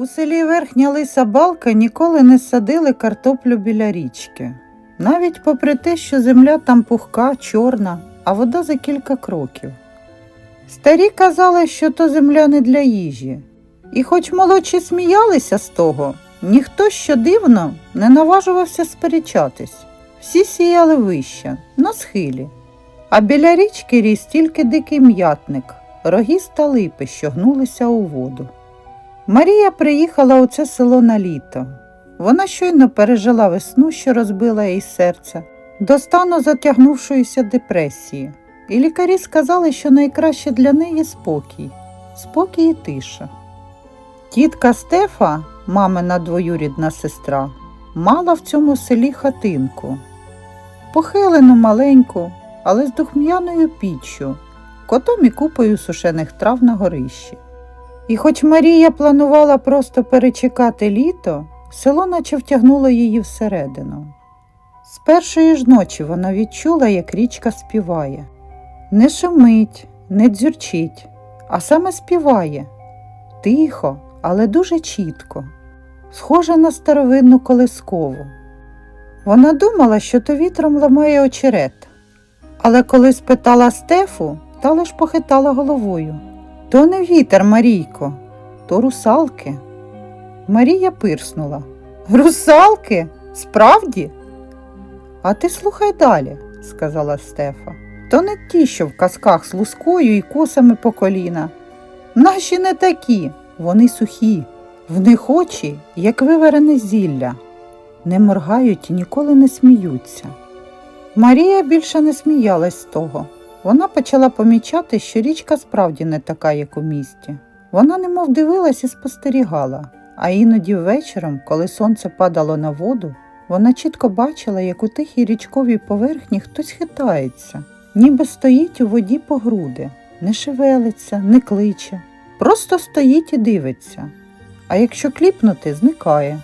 У селі Верхня Лиса Балка ніколи не садили картоплю біля річки. Навіть попри те, що земля там пухка, чорна, а вода за кілька кроків. Старі казали, що то земля не для їжі. І хоч молодші сміялися з того, ніхто, що дивно, не наважувався сперечатись. Всі сіяли вище, на схилі. А біля річки ріс тільки дикий м'ятник, рогіст та липи, що гнулися у воду. Марія приїхала у це село на літо. Вона щойно пережила весну, що розбила їй серце, до стану затягнувшоїся депресії. І лікарі сказали, що найкраще для неї спокій, спокій і тиша. Тітка Стефа, мамина двоюрідна сестра, мала в цьому селі хатинку. Похилену маленьку, але з духм'яною піччю, котом і купою сушених трав на горищі. І хоч Марія планувала просто перечекати літо, село наче втягнуло її всередину. З першої ж ночі вона відчула, як річка співає. Не шумить, не дзюрчить, а саме співає. Тихо, але дуже чітко, схожа на старовинну колискову. Вона думала, що то вітром ламає очерет, але коли спитала Стефу, та лиш похитала головою. То не вітер, Марійко, то русалки. Марія пирснула. Русалки? Справді? А ти слухай далі, сказала Стефа. То не ті, що в казках з лускою і косами по коліна. Наші не такі, вони сухі, в них очі, як виварене зілля, не моргають і ніколи не сміються. Марія більше не сміялась з того. Вона почала помічати, що річка справді не така, як у місті. Вона немов дивилась і спостерігала, а іноді вечором, коли сонце падало на воду, вона чітко бачила, як у тихій річковій поверхні хтось хитається, ніби стоїть у воді по груди, не шевелиться, не кличе, просто стоїть і дивиться. А якщо кліпнути, зникає.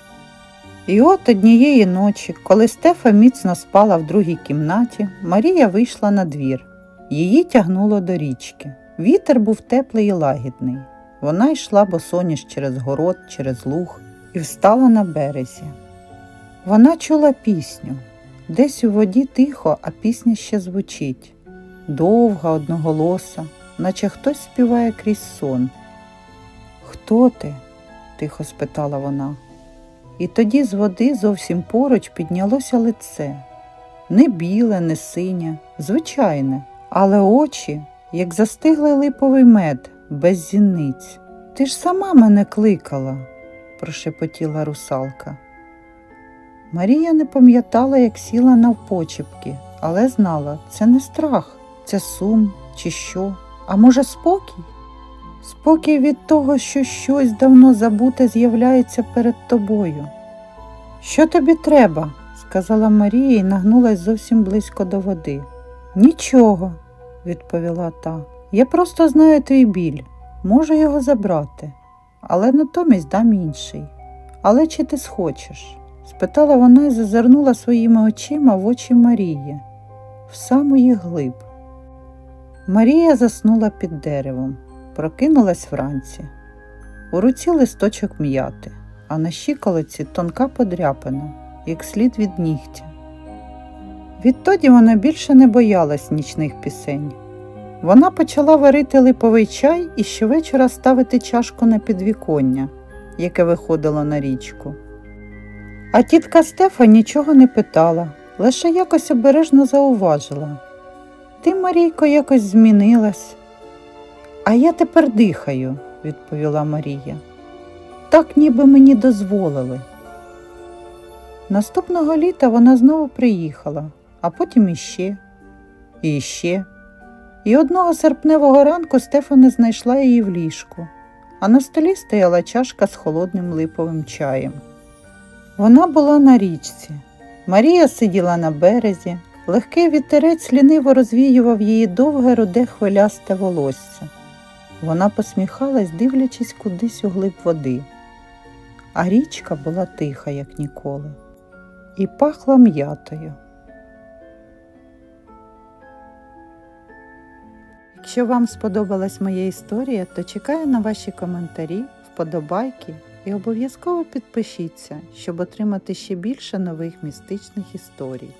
І от однієї ночі, коли Стефа міцно спала в другій кімнаті, Марія вийшла на двір. Її тягнуло до річки. Вітер був теплий і лагідний. Вона йшла босоніж через город, через луг і встала на березі. Вона чула пісню. Десь у воді тихо, а пісня ще звучить. Довга, одноголоса, наче хтось співає крізь сон. Хто ти? тихо спитала вона. І тоді з води зовсім поруч піднялося лице. Не біле, не синє, звичайне, але очі, як застиглий липовий мед, без зіниць. Ти ж сама мене кликала, прошепотіла русалка. Марія не пам'ятала, як сіла навпочепки, але знала, це не страх, це сум чи що, а може, спокій? Спокій від того, що щось давно забуте з'являється перед тобою. Що тобі треба? сказала Марія і нагнулась зовсім близько до води. Нічого, відповіла та. Я просто знаю твій біль, можу його забрати, але натомість дам інший. Але чи ти схочеш? спитала вона і зазирнула своїми очима в очі Марії, в самої глиб. Марія заснула під деревом, прокинулась вранці. У руці листочок м'яти, а на щиколиці тонка подряпина, як слід від нігтя. Відтоді вона більше не боялась нічних пісень. Вона почала варити липовий чай і щовечора ставити чашку на підвіконня, яке виходило на річку. А тітка Стефа нічого не питала, лише якось обережно зауважила. Ти, Марійко, якось змінилась. А я тепер дихаю, відповіла Марія. Так ніби мені дозволили. Наступного літа вона знову приїхала, а потім іще, і іще. І одного серпневого ранку Стефана знайшла її в ліжку, а на столі стояла чашка з холодним липовим чаєм. Вона була на річці. Марія сиділа на березі, легкий вітерець ліниво розвіював її довге руде хвилясте волосся. Вона посміхалась, дивлячись кудись у глиб води. А річка була тиха, як ніколи, і пахла м'ятою. Якщо вам сподобалась моя історія, то чекаю на ваші коментарі, вподобайки і обов'язково підпишіться, щоб отримати ще більше нових містичних історій.